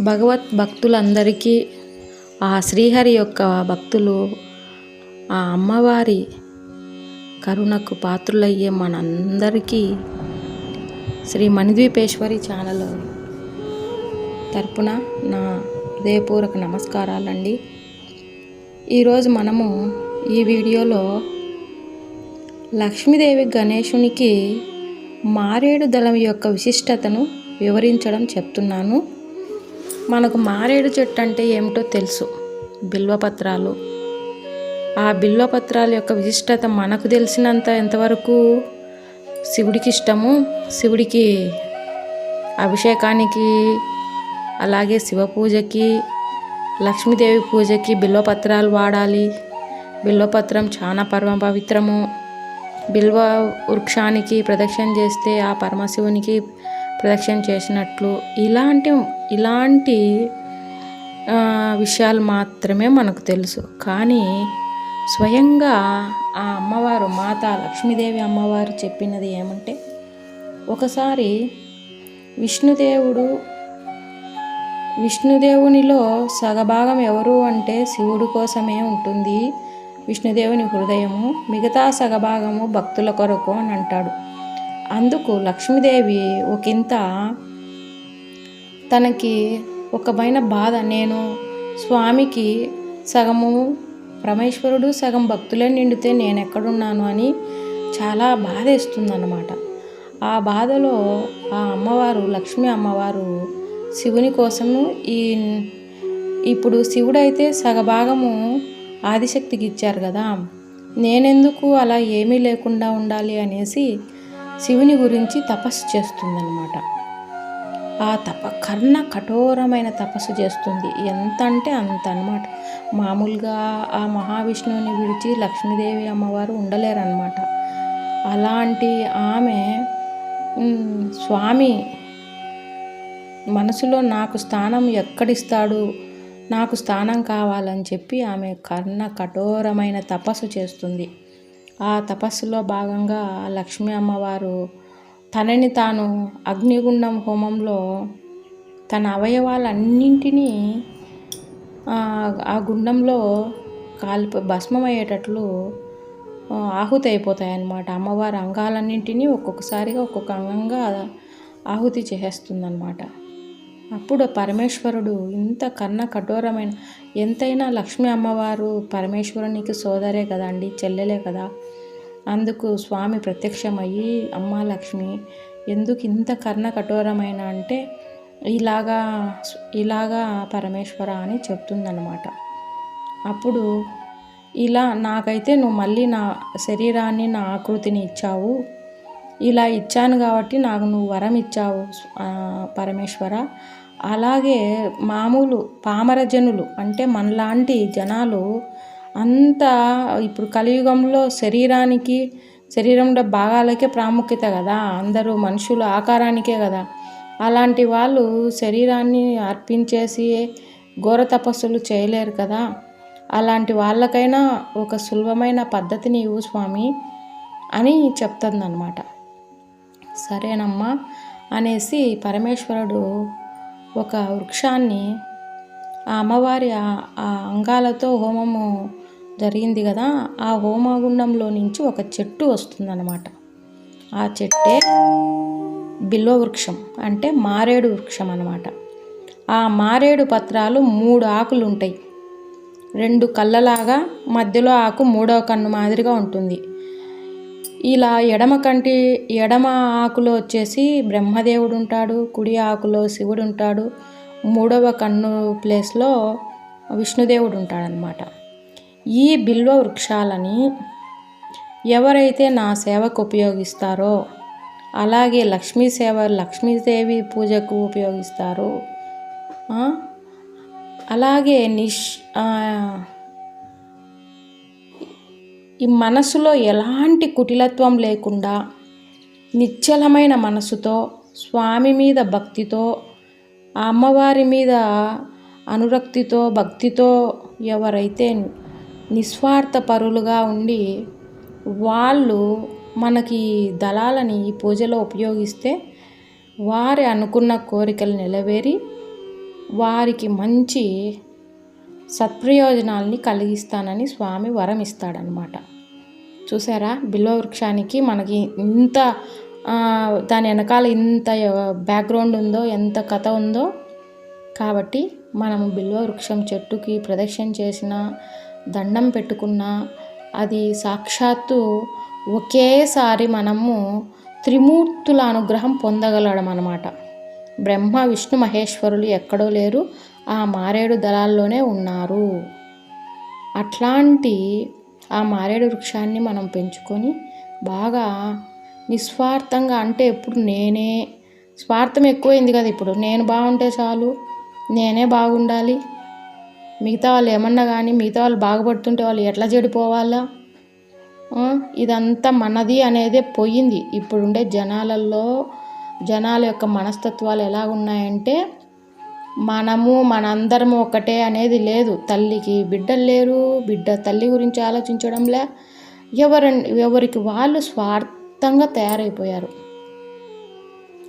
భగవత్ భక్తులందరికీ ఆ శ్రీహరి యొక్క భక్తులు ఆ అమ్మవారి కరుణకు పాత్రులయ్యే మనందరికీ శ్రీ మణిద్వీపేశ్వరి ఛానల్ తరపున నా హృదయపూర్వక నమస్కారాలండి. ఈరోజు మనము ఈ వీడియోలో లక్ష్మీదేవి గణేశునికి మారేడు దళం యొక్క విశిష్టతను వివరించడం చెప్తున్నాను. మనకు మారేడు చెట్టు అంటే ఏమిటో తెలుసు. బిల్వపత్రాలు ఆ బిల్వపత్రాల యొక్క విశిష్టత మనకు తెలిసినంత ఎంతవరకు? శివుడికి ఇష్టము శివుడికి అభిషేకానికి అలాగే శివ పూజకి లక్ష్మీదేవి పూజకి బిల్వపత్రాలు వాడాలి. బిల్వపత్రం చాలా పరమ పవిత్రము. బిల్వ వృక్షానికి ప్రదక్షిణ చేస్తే ఆ పరమశివునికి ప్రదక్షిణ చేసినట్లు ఇలాంటి ఇలాంటి విషయాలు మాత్రమే మనకు తెలుసు. కానీ స్వయంగా ఆ అమ్మవారు మాత లక్ష్మీదేవి అమ్మవారు చెప్పినది ఏమంటే ఒకసారి విష్ణుదేవుడు విష్ణుదేవునిలో సగభాగం ఎవరు అంటే శివుడు కోసమే ఉంటుంది విష్ణుదేవుని హృదయము మిగతా సగభాగము భక్తుల కొరకు అని అంటాడు. అందుకు లక్ష్మీదేవి ఒకంత తనకి ఒకమైన బాధ. నేను స్వామికి సగము పరమేశ్వరుడు సగం భక్తులే నిండితే నేను ఎక్కడున్నాను అని చాలా బాధేస్తుందన్నమాట. ఆ బాధలో ఆ అమ్మవారు లక్ష్మీ అమ్మవారు శివుని కోసము ఈ ఇప్పుడు శివుడైతే సగభాగము ఆదిశక్తికి ఇచ్చారు కదా. నేనెందుకు అలా ఏమీ లేకుండా ఉండాలి అనేసి శివుని గురించి తపస్సు చేస్తుందన్నమాట. ఆ తప కర్ణ కఠోరమైన తపస్సు చేస్తుంది. ఎంత అంటే అంత అనమాట మామూలుగా ఆ మహావిష్ణువుని విడిచి లక్ష్మీదేవి అమ్మవారు ఉండలేరన్నమాట. అలాంటి ఆమె స్వామి మనసులో నాకు స్థానం ఎక్కడిస్తాడు? నాకు స్థానం కావాలని చెప్పి ఆమె కర్ణ కఠోరమైన తపస్సు చేస్తుంది. ఆ తపస్సులో భాగంగా లక్ష్మీ అమ్మవారు తనని తాను అగ్నిగుండం హోమంలో తన అవయవాలన్నింటినీ ఆ, ఆ గుండంలో కాలిపో భస్మం అయ్యేటట్లు ఆహుతి అయిపోతాయి అన్నమాట అమ్మవారి అంగాలన్నింటినీ ఒక్కొక్కసారిగా ఒక్కొక్క అంగంగా ఆహుతి చేసేస్తుందన్నమాట. అప్పుడు పరమేశ్వరుడు ఇంత కన్న కఠోరమైన ఎంతైనా లక్ష్మీ అమ్మవారు పరమేశ్వరునికి సోదరే కదండి చెల్లెలే కదా. అందుకు స్వామి ప్రత్యక్షమయ్యి అమ్మ లక్ష్మి ఎందుకు ఇంత కర్ణ కఠోరమైన అంటే ఇలాగా ఇలాగా పరమేశ్వర అని చెప్తుందనమాట అప్పుడు ఇలా నాకైతే నువ్వు మళ్ళీ నా శరీరాన్ని నా ఆకృతిని ఇచ్చావు. ఇలా ఇచ్చాను కాబట్టి నాకు నువ్వు వరం ఇచ్చావు పరమేశ్వర. అలాగే మామూలు పామరజనులు అంటే మనలాంటి జనాలు అంత ఇప్పుడు కలియుగంలో శరీరానికి శరీరంలో భాగాలకే ప్రాముఖ్యత కదా. అందరూ మనుషులు ఆకారానికే కదా. అలాంటి వాళ్ళు శరీరాన్ని అర్పించేసి ఘోర తపస్సులు చేయలేరు కదా. అలాంటి వాళ్ళకైనా ఒక సులభమైన పద్ధతిని ఇవ్వు స్వామి అని చెప్తుందన్నమాట. సరేనమ్మా అనేసి పరమేశ్వరుడు ఒక వృక్షాన్ని ఆ అమ్మవారి ఆ- అంగాలతో హోమము జరిగింది కదా ఆ హోమగుండంలో నుంచి ఒక చెట్టు వస్తుందన్నమాట. ఆ చెట్టే బిల్వ వృక్షం అంటే మారేడు వృక్షం అన్నమాట. ఆ మారేడు పత్రాలు మూడు ఆకులు ఉంటాయి రెండు కళ్ళలాగా మధ్యలో ఆకు మూడో కన్ను మాదిరిగా ఉంటుంది. ఇలా ఎడమ కంటి ఎడమ ఆకులో వచ్చేసి బ్రహ్మదేవుడు ఉంటాడు కుడి ఆకులో శివుడు ఉంటాడు. మూడవ కన్ను ప్లేస్లో విష్ణుదేవుడు ఉంటాడనమాట ఈ బిల్వ వృక్షాలని ఎవరైతే నా సేవకు ఉపయోగిస్తారో అలాగే లక్ష్మీ సేవ లక్ష్మీదేవి పూజకు ఉపయోగిస్తారు అలాగే నిష్ ఈ మనసులో ఎలాంటి కుటిలత్వం లేకుండా నిశ్చలమైన మనసుతో స్వామి మీద భక్తితో ఆ అమ్మవారి మీద అనురక్తితో భక్తితో ఎవరైతే నిస్వార్థ పరులుగా ఉండి వాళ్ళు మనకి దళాలని ఈ పూజలో ఉపయోగిస్తే వారి అనుకున్న కోరికలు నెరవేరి వారికి మంచి సత్ప్రయోజనాల్ని కలిగిస్తానని స్వామి వరం ఇస్తాడనమాట చూసారా? బిల్వ వృక్షానికి మనకి ఇంత దాని వెనకాల ఇంత బ్యాక్గ్రౌండ్ ఉందో ఎంత కథ ఉందో కాబట్టి మనము బిల్వ వృక్షం చెట్టుకి ప్రదక్షిణ చేసిన దండం పెట్టుకున్న అది సాక్షాత్తు ఒకేసారి మనము త్రిమూర్తుల అనుగ్రహం పొందగలడం అనమాట బ్రహ్మ విష్ణు మహేశ్వరులు ఎక్కడో లేరు. ఆ మారేడు దళాల్లోనే ఉన్నారు. అట్లాంటి ఆ మారేడు వృక్షాన్ని మనం పెంచుకొని బాగా నిస్వార్థంగా అంటే ఎప్పుడు నేనే స్వార్థం ఎక్కువైంది కదా ఇప్పుడు. నేను బాగుంటే చాలు నేనే బాగుండాలి. మిగతా వాళ్ళు ఏమన్నా కానీ మిగతా వాళ్ళు బాగుపడుతుంటే వాళ్ళు ఎట్లా చెడిపోవాలా? ఇదంతా మనది అనేదే పోయింది. ఇప్పుడుండే జనాలలో జనాల యొక్క మనస్తత్వాలు ఎలా ఉన్నాయంటే మనము మనందరము ఒకటే అనేది లేదు. తల్లికి బిడ్డలు లేరు. బిడ్డ తల్లి గురించి ఆలోచించడంలే ఎవరి ఎవరికి వాళ్ళు స్వార్థంగా తయారైపోయారు.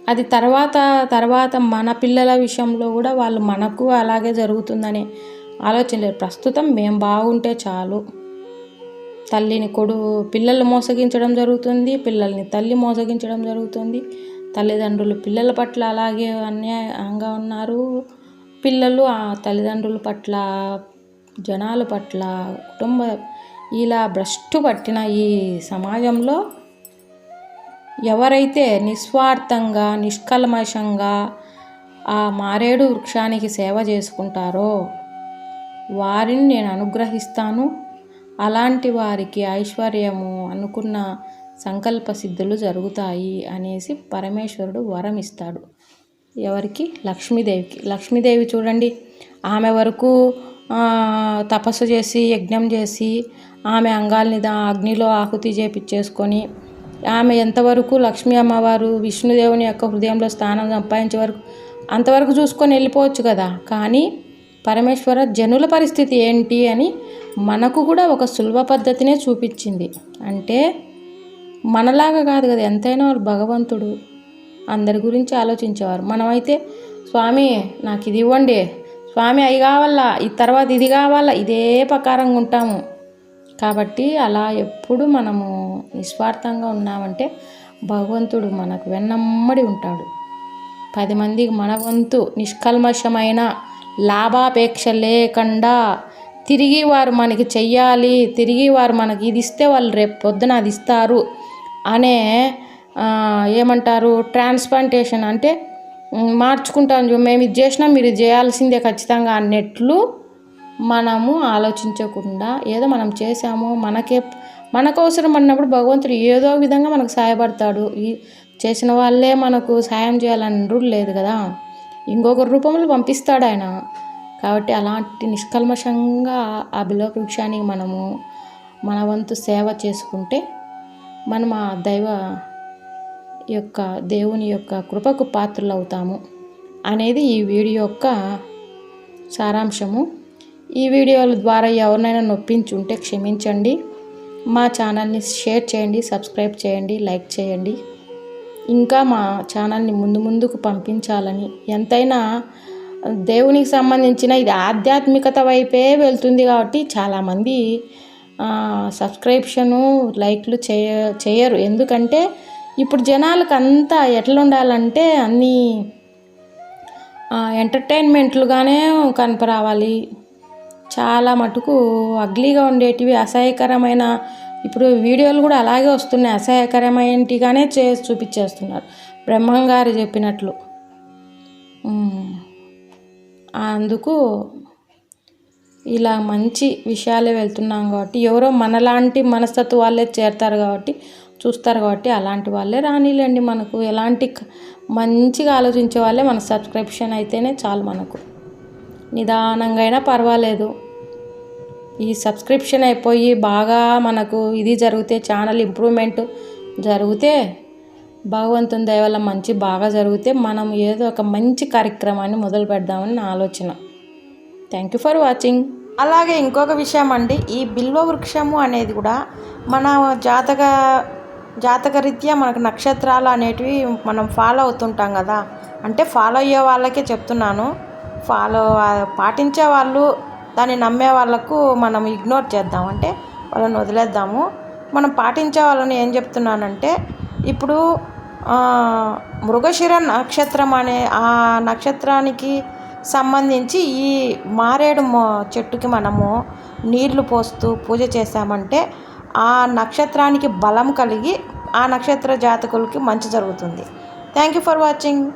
అది తర్వాత తర్వాత మన పిల్లల విషయంలో కూడా వాళ్ళు మనకు అలాగే జరుగుతుందని ఆలోచన లేదు. ప్రస్తుతం మేము బాగుంటే చాలు. తల్లిని కొడు పిల్లలు మోసగించడం జరుగుతుంది పిల్లల్ని తల్లి మోసగించడం జరుగుతుంది. తల్లిదండ్రులు పిల్లల పట్ల అలాగే అన్యాయంగా ఉన్నారు. పిల్లలు ఆ తల్లిదండ్రుల పట్ల జనాల పట్ల కుటుంబ ఇలా భ్రష్టు పట్టిన ఈ సమాజంలో ఎవరైతే నిస్వార్థంగా నిష్కల్మషంగా ఆ మారేడు వృక్షానికి సేవ చేసుకుంటారో వారిని నేను అనుగ్రహిస్తాను. అలాంటి వారికి ఐశ్వర్యము అనుకున్న సంకల్ప సిద్ధులు జరుగుతాయి అనేసి పరమేశ్వరుడు వరం ఇస్తాడు ఎవరికి? లక్ష్మీదేవికి. లక్ష్మీదేవి చూడండి ఆమె వరకు తపస్సు చేసి యజ్ఞం చేసి ఆమె అంగాల్ని అగ్నిలో ఆహుతి చేపించేసుకొని ఆమె ఎంతవరకు లక్ష్మీ అమ్మవారు విష్ణుదేవుని యొక్క హృదయంలో స్థానం సంపాదించే వరకు అంతవరకు చూసుకొని వెళ్ళిపోవచ్చు కదా. కానీ పరమేశ్వర జనుల పరిస్థితి ఏంటి అని మనకు కూడా ఒక సులభ పద్ధతినే చూపించింది. అంటే మనలాగా కాదు కదా ఎంతైనా భగవంతుడు. అందరి గురించి ఆలోచించేవారు. మనమైతే స్వామి నాకు ఇది ఇవ్వండి. స్వామి అవి కావాలా? ఈ తర్వాత ఇది కావాలా? ఇదే ప్రకారంగా ఉంటాము. కాబట్టి అలా ఎప్పుడు మనము నిస్వార్థంగా ఉన్నామంటే భగవంతుడు మనకు వెన్నమ్మడి ఉంటాడు. పది మందికి మన వంతు నిష్కల్మషమైన లాభాపేక్ష లేకుండా తిరిగి వారు మనకి చెయ్యాలి తిరిగి వారు మనకి ఇది ఇస్తే వాళ్ళు రేపు పొద్దున అది ఇస్తారు. అనే ఏమంటారు ట్రాన్స్ప్లాంటేషన్ అంటే మార్చుకుంటాను మేము ఇది చేసినా మీరు చేయాల్సిందే ఖచ్చితంగా అన్నట్లు మనము ఆలోచించకుండా ఏదో మనం చేసాము మనకే మనకు అవసరం అన్నప్పుడు భగవంతుడు ఏదో విధంగా మనకు సహాయపడతాడు. ఈ చేసిన వాళ్ళే మనకు సాయం చేయాలని రూల్ లేదు కదా. ఇంకొక రూపంలో పంపిస్తాడు ఆయన. కాబట్టి అలాంటి నిష్కల్మషంగా ఆ బిలో వృక్షానికి మనము మన వంతు సేవ చేసుకుంటే మనం ఆ దైవ యొక్క దేవుని యొక్క కృపకు పాత్రలు అవుతాము అనేది ఈ వీడియో యొక్క సారాంశము. ఈ వీడియోల ద్వారా ఎవరినైనా నొప్పించుంటే క్షమించండి. మా ఛానల్ని షేర్ చేయండి సబ్స్క్రైబ్ చేయండి లైక్ చేయండి. ఇంకా మా ఛానల్ని ముందు ముందుకు పంపించాలని ఎంతైనా దేవునికి సంబంధించిన ఇది ఆధ్యాత్మికత వైపే వెళ్తుంది కాబట్టి చాలామంది సబ్స్క్రిప్షను లైక్లు చేయ చేయరు. ఎందుకంటే ఇప్పుడు జనాలకు అంతా ఎట్లా ఉండాలంటే అన్నీ ఎంటర్టైన్మెంట్లుగానే కనపరావాలి. చాలా మటుకు అగ్లీగా ఉండేటివి అసహ్యకరమైన ఇప్పుడు వీడియోలు కూడా అలాగే వస్తున్నాయి. అసహ్యకరమైనటిగానే చే చూపించేస్తున్నారు. బ్రహ్మంగారు చెప్పినట్లు. అందుకు ఇలా మంచి విషయాలే వెళ్తున్నాం కాబట్టి ఎవరో మనలాంటి మనస్తత్వ వాళ్ళే చేరతారు కాబట్టి చూస్తారు కాబట్టి అలాంటి వాళ్ళే రానిలేండి మనకు. ఎలాంటి మంచిగా ఆలోచించే వాళ్ళే మన సబ్స్క్రిప్షన్ అయితేనే చాలు మనకు. నిదానంగా అయినా పర్వాలేదు. ఈ సబ్స్క్రిప్షన్ అయిపోయి బాగా మనకు ఇది జరిగితే ఛానల్ ఇంప్రూవ్మెంట్ జరిగితే భగవంతుని దయ మంచి బాగా జరిగితే మనం ఏదో ఒక మంచి కార్యక్రమాన్ని మొదలు పెడదామని నా ఆలోచన. థ్యాంక్ యూ ఫర్ వాచింగ్ అలాగే ఇంకొక విషయం అండి ఈ బిల్వ వృక్షము అనేది కూడా మన జాతక జాతకరీత్యా మనకు నక్షత్రాలు అనేటివి మనం ఫాలో అవుతుంటాం కదా. అంటే ఫాలో అయ్యే వాళ్ళకే చెప్తున్నాను. ఫాలో పాటించే వాళ్ళు దాన్ని నమ్మే వాళ్ళకు మనం ఇగ్నోర్ చేద్దాం. అంటే వాళ్ళని వదిలేద్దాము. మనం పాటించే వాళ్ళని ఏం చెప్తున్నానంటే ఇప్పుడు మృగశిర నక్షత్రం అనే ఆ నక్షత్రానికి సంబంధించి ఈ మారేడు చెట్టుకి మనము నీళ్ళు పోస్తూ పూజ చేశామంటే ఆ నక్షత్రానికి బలం కలిగి ఆ నక్షత్ర జాతకులకి మంచి జరుగుతుంది. Thank you for watching